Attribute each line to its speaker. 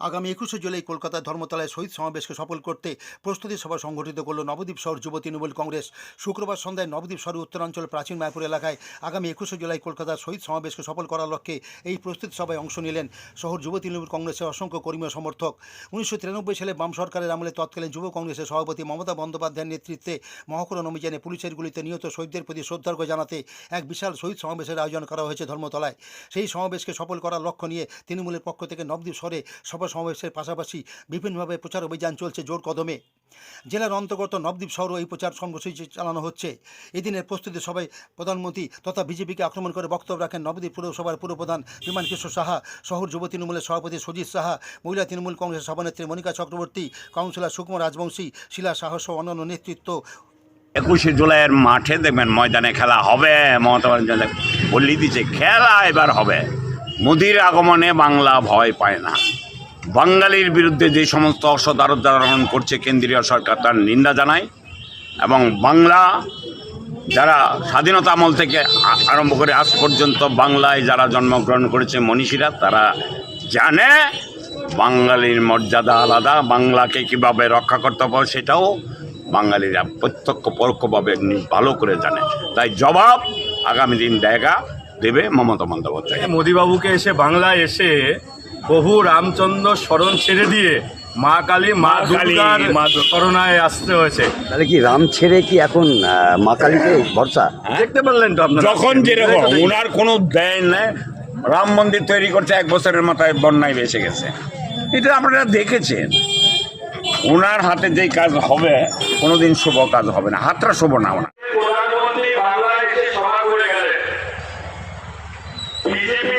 Speaker 1: আগামী একুশে জুলাই কলকাতার ধর্মতলায় শহীদ সমাবেশকে সফল করতে প্রস্তুতি সভা সংগঠিত করল নবদ্বীপ শহর যুব তৃণমূল কংগ্রেস। শুক্রবার সন্ধ্যায় নবদ্বীপ শহর উত্তরাঞ্চল, প্রাচীন মায়াপুর এলাকায় আগামী একুশে জুলাই কলকাতার শহীদ সমাবেশকে সফল করার লক্ষ্যে এই প্রস্তুতি সভায় অংশ নিলেন শহর যুব তৃণমূল কংগ্রেসের অসংখ্য কর্মী সমর্থক। উনিশশো তিরানব্বই সালে বাম সরকারের আমলে তৎকালীন যুব কংগ্রেসের সভাপতি মমতা বন্দ্যোপাধ্যায়ের নেতৃত্বে মহাকরণ অভিযানে পুলিশের গুলিতে নিহত শহীদদের প্রতি শ্রদ্ধার্ঘ্য জানাতে এক বিশাল শহীদ সমাবেশের আয়োজন করা হয়েছে ধর্মতলায়। সেই সমাবেশকে সফল করার লক্ষ্য নিয়ে তৃণমূলের পক্ষ থেকে নবদ্বীপ শহরে সভা সমাবেশের পাশাপাশি বিভিন্নভাবে প্রচার অভিযান চলছে জোর কদমে। জেলার অন্তর্গত নবদ্বীপ শহরও এই প্রচার কর্মসূচি চালানো হচ্ছে। এদিনের প্রস্তুতি সবাই প্রধানমন্ত্রী তথা বিজেপিকে আক্রমণ করে বক্তব্য রাখেন নবদ্বীপ পুরসভার পুরপ্রধান বিমান কিশোর সাহা, শহর যুব তৃণমূলের সভাপতি সজিত সাহা, মহিলা তৃণমূল কংগ্রেসের সভানেত্রী মনিকা চক্রবর্তী, কাউন্সিলর সুকুমার রাজবংশী, শিলা সাহা সহ অন্যান্য নেতৃত্ব।
Speaker 2: একুশে জুলাইয়ের মাঠে দেখবেন ময়দানে খেলা হবে, মমতা বন্দ্যোপাধ্যায় বললি দিচ্ছে, খেলা এবার হবে। মোদির আগমনে বাংলা ভয় পায় না। বাঙালির বিরুদ্ধে যে সমস্ত অসদারোদ্ধারণ করছে কেন্দ্রীয় সরকার তার নিন্দা জানায় এবং বাংলা যারা স্বাধীনতা আমল থেকে আরম্ভ করে আজ পর্যন্ত বাংলায় যারা জন্মগ্রহণ করেছে মনীষীরা, তারা জানে বাঙালির মর্যাদা আলাদা, বাংলাকে কীভাবে রক্ষা করতে হবে সেটাও বাঙালিরা প্রত্যক্ষ পরোক্ষভাবে ভালো করে জানে। তাই জবাব আগামী দিন দেখা দেবে মমতা বন্দ্যোপাধ্যায়।
Speaker 3: মোদীবাবুকে এসে বাংলায় এসে বহু রামচন্দ্র স্মরণ ছেড়ে দিয়ে মা কালী মা দুর্গার করোনায় আসতে হয়েছে।
Speaker 4: তাহলে কি রাম ছেড়ে কি এখন মা কালীকে ভরসা? হ্যাঁ?
Speaker 3: দেখতে পারলেন তো আপনার?
Speaker 2: যখন যেরকম ওনার কোনো দেয় না রাম মন্দির তৈরি করছে এক বছরের মাথায় বন্যায় বেঁচে গেছে। এটা আপনারা দেখেছেন। ওনার হাতে যেই কাজ হবে কোনোদিন শুভ কাজ হবে না। হাতটা শুভ না ওনার। বিজেপি